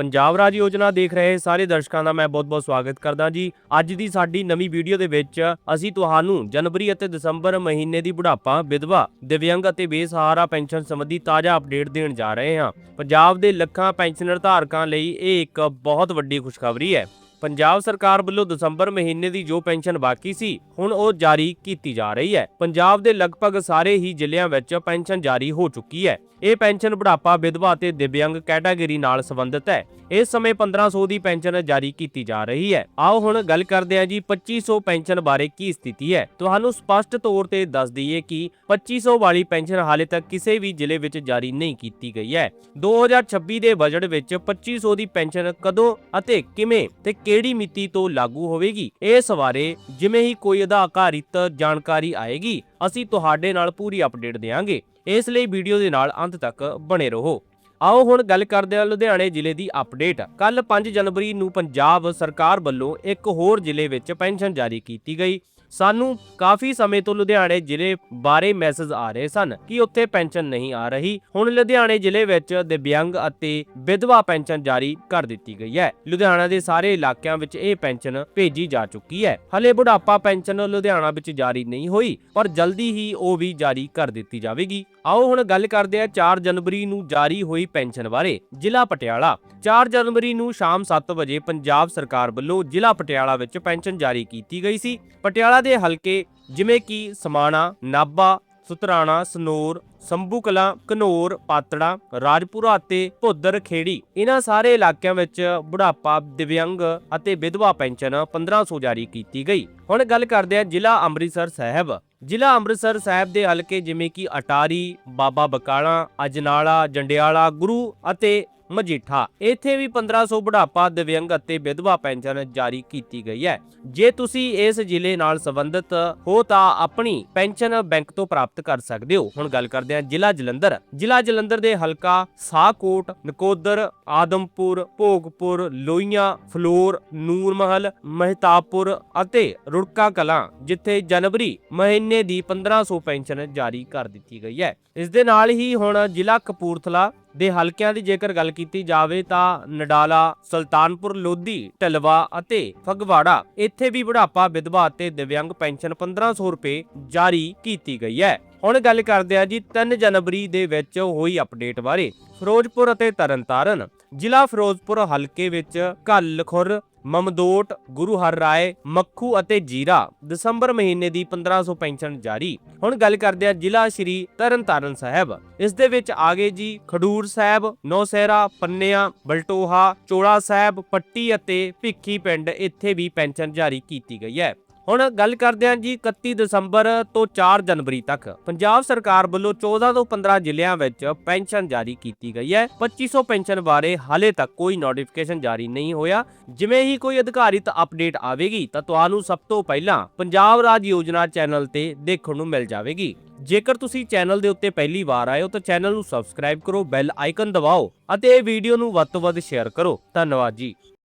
ਪੰਜਾਬ ਰਾਜ ਯੋਜਨਾ ਦੇਖ ਰਹੇ ਸਾਰੇ ਦਰਸ਼ਕਾਂ ਦਾ ਮੈਂ ਬਹੁਤ-ਬਹੁਤ ਸਵਾਗਤ ਕਰਦਾ ਜੀ। ਅੱਜ ਦੀ ਸਾਡੀ ਨਵੀਂ ਵੀਡੀਓ ਦੇ ਵਿੱਚ ਅਸੀਂ ਤੁਹਾਨੂੰ ਜਨਵਰੀ ਅਤੇ ਦਸੰਬਰ ਮਹੀਨੇ ਦੀ ਬੁਢਾਪਾ, ਵਿਧਵਾ ਦਿਵਿਆਂਗ ਅਤੇ ਬੇਸਹਾਰਾ ਪੈਨਸ਼ਨ ਸੰਬੰਧੀ ਤਾਜ਼ਾ ਅਪਡੇਟ ਦੇਣ ਜਾ ਰਹੇ ਹਾਂ। ਪੰਜਾਬ ਦੇ ਲੱਖਾਂ ਪੈਨਸ਼ਨਰ ਧਾਰਕਾਂ ਲਈ ਇਹ ਇੱਕ ਬਹੁਤ ਵੱਡੀ ਖੁਸ਼ਖਬਰੀ ਹੈ। ਪੰਜਾਬ ਸਰਕਾਰ ਵੱਲੋਂ ਦਸੰਬਰ ਮਹੀਨੇ ਦੀ ਜੋ ਪੈਨਸ਼ਨ ਬਾਕੀ ਸੀ, ਹੁਣ ਉਹ ਜਾਰੀ ਕੀਤੀ ਜਾ ਰਹੀ ਹੈ। ਪੰਜਾਬ ਦੇ ਲਗਭਗ ਸਾਰੇ ਹੀ ਜ਼ਿਲ੍ਹਿਆਂ ਵਿੱਚ ਪੈਨਸ਼ਨ ਜਾਰੀ ਹੋ ਚੁੱਕੀ ਹੈ। ਇਹ ਪੈਨਸ਼ਨ ਬੁਢਾਪਾ, ਵਿਧਵਾ ਅਤੇ ਦਿਵਿਆਂਗ ਕੈਟਾਗਰੀ ਨਾਲ ਸੰਬੰਧਿਤ ਹੈ। ਇਸ ਸਮੇਂ 1500 ਦੀ ਪੈਨਸ਼ਨ ਜਾਰੀ ਕੀਤੀ ਜਾ ਰਹੀ ਹੈ। ਆਓ ਹੁਣ ਗੱਲ ਕਰਦੇ ਹਾਂ ਜੀ 2500 ਪੈਨਸ਼ਨ ਬਾਰੇ ਕੀ ਸਥਿਤੀ ਹੈ। ਤੁਹਾਨੂੰ ਸਪਸ਼ਟ ਤੌਰ ਤੇ ਦੱਸ ਦਈਏ ਕਿ 2500 ਵਾਲੀ ਪੈਨਸ਼ਨ ਹਾਲੇ ਤੱਕ ਕਿਸੇ ਵੀ ਜ਼ਿਲ੍ਹੇ ਵਿੱਚ ਜਾਰੀ ਨਹੀਂ ਕੀਤੀ ਗਈ ਹੈ। 2026 ਦੇ ਬਜਟ ਵਿੱਚ 2500 ਦੀ ਪੈਨਸ਼ਨ ਕਦੋਂ ਅਤੇ ਕਿਵੇਂ ਤੇ ਕਿਹੜੀ ਮਿਤੀ ਤੋਂ ਲਾਗੂ ਹੋਵੇਗੀ? ਇਸ ਬਾਰੇ ਜਿਵੇਂ ਹੀ ਕੋਈ ਅਧਿਕਾਰਿਤ ਜਾਣਕਾਰੀ ਆਏਗੀ, ਅਸੀਂ ਤੁਹਾਡੇ ਨਾਲ ਪੂਰੀ ਅਪਡੇਟ ਦੇਵਾਂਗੇ ਇਸ ਲਈ ਵੀਡੀਓ ਦੇ ਨਾਲ ਅੰਤ ਤੱਕ ਬਣੇ ਰਹੋ। ਆਓ ਹੁਣ ਗੱਲ ਕਰਦੇ ਹਾਂ ਲੁਧਿਆਣੇ ਜ਼ਿਲ੍ਹੇ ਦੀ ਅਪਡੇਟ। ਕੱਲ 5 ਜਨਵਰੀ ਨੂੰ ਪੰਜਾਬ ਸਰਕਾਰ ਵੱਲੋਂ ਇੱਕ ਹੋਰ ਜ਼ਿਲ੍ਹੇ ਵਿੱਚ ਪੈਨਸ਼ਨ ਜਾਰੀ ਕੀਤੀ ਗਈ। ਸਾਨੂੰ ਕਾਫੀ ਸਮੇਂ ਤੋਂ ਲੁਧਿਆਣੇ ਜ਼ਿਲ੍ਹੇ ਬਾਰੇ ਮੈਸੇਜ ਆ ਰਹੇ ਸਨ ਕਿ ਉੱਥੇ ਪੈਨਸ਼ਨ ਨਹੀਂ ਆ ਰਹੀ। ਹੁਣ ਲੁਧਿਆਣੇ ਜ਼ਿਲ੍ਹੇ ਵਿੱਚ ਦਿਵਿਆਂਗ ਅਤੇ ਵਿਧਵਾ ਪੈਨਸ਼ਨ ਜਾਰੀ ਕਰ ਦਿੱਤੀ ਗਈ ਹੈ। ਲੁਧਿਆਣਾ ਦੇ ਸਾਰੇ ਇਲਾਕਿਆਂ ਵਿੱਚ ਇਹ ਪੈਨਸ਼ਨ ਭੇਜੀ ਜਾ ਚੁੱਕੀ ਹੈ। ਹਲੇ ਬੁਢਾਪਾ ਪੈਨਸ਼ਨ ਲੁਧਿਆਣਾ ਵਿੱਚ ਜਾਰੀ ਨਹੀਂ ਹੋਈ, ਪਰ ਜਲਦੀ ਹੀ ਉਹ ਵੀ ਜਾਰੀ ਕਰ ਦਿੱਤੀ ਜਾਵੇਗੀ। ਆਓ ਹੁਣ ਗੱਲ ਕਰਦੇ ਆ 4 ਜਨਵਰੀ ਨੂੰ ਜਾਰੀ ਹੋਈ ਪੈਨਸ਼ਨ ਬਾਰੇ, ਜ਼ਿਲ੍ਹਾ ਪਟਿਆਲਾ। 4 ਜਨਵਰੀ ਨੂੰ ਸ਼ਾਮ 7 ਵਜੇ ਪੰਜਾਬ ਸਰਕਾਰ ਵੱਲੋਂ ਜ਼ਿਲ੍ਹਾ ਪਟਿਆਲਾ ਵਿੱਚ ਪੈਨਸ਼ਨ ਜਾਰੀ ਕੀਤੀ ਗਈ ਸੀ। ਪਟਿਆਲਾ ਦੇ ਹਲਕੇ ਜਿਵੇਂ ਕਿ ਸਮਾਣਾ, ਨਾਭਾ, ਸੁਤਰਾਣਾ, ਸਨੋਰ ਸੰਭੂ ਕਲਾਂ ਘਨੌਰ, ਪਾਤੜਾ, ਰਾਜਪੁਰਾ ਅਤੇ ਭੁੱਦਰ ਖੇੜੀ ਇਹਨਾਂ ਸਾਰੇ ਇਲਾਕਿਆਂ ਵਿੱਚ ਬੁਢਾਪਾ ਦਿਵਿਆਂਗ ਅਤੇ ਵਿਧਵਾ ਪੈਨਸ਼ਨ 1500 ਜਾਰੀ ਕੀਤੀ ਗਈ। ਹੁਣ ਗੱਲ ਕਰਦੇ ਹਾਂ ਜ਼ਿਲ੍ਹਾ ਅੰਮ੍ਰਿਤਸਰ ਸਾਹਿਬ। ਜ਼ਿਲ੍ਹਾ ਅੰਮ੍ਰਿਤਸਰ ਸਾਹਿਬ ਦੇ ਹਲਕੇ ਜਿਵੇਂ ਕਿ ਅਟਾਰੀ, ਬਾਬਾ ਬਕਾਲਾ, ਅਜਨਾਲਾ, ਜੰਡਿਆਲਾ, ਗੁਰੂ ਅਤੇ ਮਜੀਠਾ। ਇੱਥੇ ਵੀ 1500 ਬੁਢਾਪਾ ਦਿਵਯੰਗ ਅਤੇ ਵਿਧਵਾ ਪੈਨਸ਼ਨ ਜਾਰੀ ਕੀਤੀ ਗਈ ਹੈ। ਜੇ ਤੁਸੀਂ ਇਸ ਜ਼ਿਲ੍ਹੇ ਨਾਲ ਸੰਬੰਧਿਤ ਹੋ ਤਾਂ ਆਪਣੀ ਪੈਨਸ਼ਨ ਬੈਂਕ ਤੋਂ ਪ੍ਰਾਪਤ ਕਰ ਸਕਦੇ ਹੋ। ਹੁਣ ਗੱਲ ਕਰਦੇ ਹਾਂ ਜ਼ਿਲ੍ਹਾ ਜਲੰਧਰ। ਜ਼ਿਲ੍ਹਾ ਜਲੰਧਰ ਦੇ ਹਲਕਾ ਸਾਹਕੋਟ, ਨਕੋਦਰ, ਆਦਮਪੁਰ, ਭੋਗਪੁਰ ਲੋਈਆਂ ਫਲੋਰ ਨੂਰ ਮਹਲ ਮਹਿਤਾਬਪੁਰ ਅਤੇ ਰੁੜਕਾ ਕਲਾਂ, ਜਿੱਥੇ ਜਨਵਰੀ ਮਹੀਨੇ ਦੀ 1500 ਪੈਨਸ਼ਨ ਜਾਰੀ ਕਰ ਦਿੱਤੀ ਗਈ ਹੈ। ਇਸ ਦੇ ਨਾਲ ਹੀ ਹੁਣ ਜ਼ਿਲ੍ਹਾ ਕਪੂਰਥਲਾ ਦੇ ਹਲਕਿਆਂ ਦੀ ਜੇਕਰ ਗੱਲ ਕੀਤੀ ਜਾਵੇ ਤਾਂ ਨਡਾਲਾ, ਸੁਲਤਾਨਪੁਰ, ਲੋਧੀ, ਢਲਵਾ ਅਤੇ ਫਗਵਾੜਾ ਇੱਥੇ ਵੀ ਬੁਢਾਪਾ ਵਿਧਵਾ ਅਤੇ ਦਿਵਿਆਂਗ ਪੈਨਸ਼ਨ 1500 ਰੁਪਏ ਜਾਰੀ ਕੀਤੀ ਗਈ ਹੈ। ਹੁਣ ਗੱਲ ਕਰਦੇ ਆ ਜੀ 3 ਜਨਵਰੀ ਦੇ ਵਿੱਚ ਹੋਈ ਅਪਡੇਟ ਬਾਰੇ। ਫਿਰੋਜ਼ਪੁਰ ਅਤੇ ਤਰਨਤਾਰਨ ਜ਼ਿਲ੍ਹਾ ਫਿਰੋਜ਼ਪੁਰ ਹਲਕੇ ਵਿੱਚ ਘੱਲਖੁਰ ਮਮਦੋਟ, ਗੁਰੂ ਹਰ ਰਾਏ, ਮੱਖੂ ਅਤੇ ਜੀਰਾ ਦਸੰਬਰ ਮਹੀਨੇ ਦੀ 1500 ਪੈਨਸ਼ਨ ਜਾਰੀ। ਹੁਣ ਗੱਲ ਕਰਦੇ ਆ ਜ਼ਿਲ੍ਹਾ ਸ਼੍ਰੀ ਤਰਨਤਾਰਨ ਸਾਹਿਬ। ਇਸ ਦੇ ਵਿੱਚ ਆਗੇ ਜੀ ਖਡੂਰ ਸਾਹਿਬ, ਨੌਸਹਿਰਾ, ਪੰਨਿਆ, ਬਲਟੋਹਾ, ਚੋਲਾ ਸਾਹਿਬ, ਪੱਟੀ ਅਤੇ ਭਿੱਖੀ ਪਿੰਡ ਇੱਥੇ ਵੀ ਪੈਨਸ਼ਨ ਜਾਰੀ ਕੀਤੀ ਗਈ ਹੈ। ਹੁਣ ਗੱਲ ਕਰਦੇ ਹਾਂ ਜੀ 31 ਦਸੰਬਰ ਤੋਂ 4 ਜਨਵਰੀ ਤੱਕ। ਪੰਜਾਬ ਸਰਕਾਰ ਵੱਲੋਂ 14 ਤੋਂ 15 ਜ਼ਿਲ੍ਹਿਆਂ ਵਿੱਚ ਪੈਨਸ਼ਨ ਜਾਰੀ ਕੀਤੀ ਗਈ ਹੈ। 2500 ਪੈਨਸ਼ਨ ਬਾਰੇ ਹਾਲੇ ਤੱਕ ਕੋਈ ਨੋਟੀਫਿਕੇਸ਼ਨ ਜਾਰੀ ਨਹੀਂ ਹੋਇਆ। ਜਿਵੇਂ ਹੀ ਕੋਈ ਅਧਿਕਾਰਿਤ ਅਪਡੇਟ ਆਵੇਗੀ, ਤਾਂ ਤੁਹਾਨੂੰ ਸਭ ਤੋਂ ਪਹਿਲਾਂ ਪੰਜਾਬ ਰਾਜ ਯੋਜਨਾ ਚੈਨਲ ਤੇ ਦੇਖਣ ਨੂੰ ਮਿਲ ਜਾਵੇਗੀ। ਜੇਕਰ ਤੁਸੀਂ ਚੈਨਲ ਦੇ ਉੱਤੇ ਪਹਿਲੀ ਵਾਰ ਆਏ ਹੋ, ਤਾਂ ਚੈਨਲ ਨੂੰ ਸਬਸਕ੍ਰਾਈਬ ਕਰੋ ਬੈਲ ਆਈਕਨ ਦਬਾਓ ਅਤੇ ਇਹ ਵੀਡੀਓ ਨੂੰ ਵੱਧ ਤੋਂ ਵੱਧ ਸ਼ੇਅਰ ਕਰੋ। ਧੰਨਵਾਦ ਜੀ।